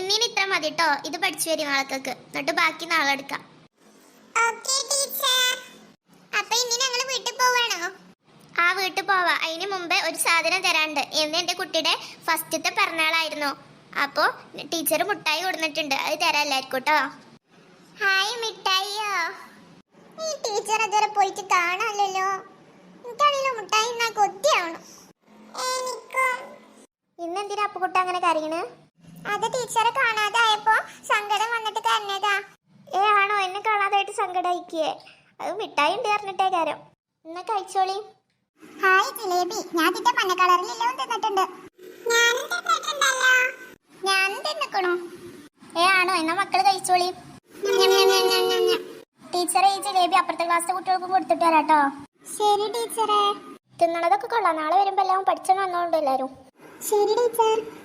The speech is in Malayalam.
ഇന്നീന് ഇത്ര മതി കേട്ടോ ഇത് പഠിച്ചു വരും ആൾക്കൊക്കെ. എന്നിട്ട് ബാക്കി നാളെ എടുക്കാം. അപ്പൊ ഇനി ഞങ്ങൾ വീട്ടിൽ പോവാണോ? ആ വീട്ടിൽ പോവാ. അതിന് മുമ്പേ ഒരു സാധനം തരാണ്ട് ഇന്ന് എന്റെ കുട്ടിയുടെ ഫസ്റ്റത്തെ പിറന്നാളായിരുന്നു. അപ്പോ ടീച്ചർ മുട്ടായി കൊടുത്തിട്ടുണ്ട്. അത് തരാം എല്ലാവർക്കും കേട്ടോ ഹായ് മിഠായിയോ? ഈ ടീച്ചർ അതുവരെ പോയിട്ട് കാണാമല്ലോ എനിക്കാണല്ലോ മുട്ടായി എന്നാ കൊത്തിയാവണം ഇന്നെന്തിനാ അപ്പുകുട്ട അങ്ങനെ കരയണ്? അത് ടീച്ചറെ കാണാതായപ്പോ സങ്കടം വന്നിട്ട് കരഞ്ഞതാ. ഏ ആണോ? എന്നെ കാണാതായിട്ട് സങ്കടായിക്കേ. അത് മിഠായി ഉണ്ട് പറഞ്ഞിട്ടേ കാരം എന്നാ കഴിച്ചോളി. ഹായ് ജിലേബി. ഞാൻ ഇതിന്റെ മഞ്ഞ എല്ലാം തിന്നിട്ടുണ്ട്. ഞാനും തിന്നിട്ടുണ്ടല്ലോ. ഞാനും തിന്നിക്കണു. ഏ ആണോ? എന്നാ മക്കൾ കഴിച്ചോളി. ടീച്ചറെ ഈ ജിലേബി അപ്പുറത്തെ ക്ലാസ്സിലെ കുട്ടികൾക്കും കൊടുത്തിട്ട് വരാട്ടോ. ശരി ടീച്ചറെ. തിന്നണതൊക്കെ കൊള്ളാം. നാളെ വരുമ്പോ എല്ലാം പഠിച്ചു വന്നോണ്ട് എല്ലാരും. ശരി ടീച്ചർ.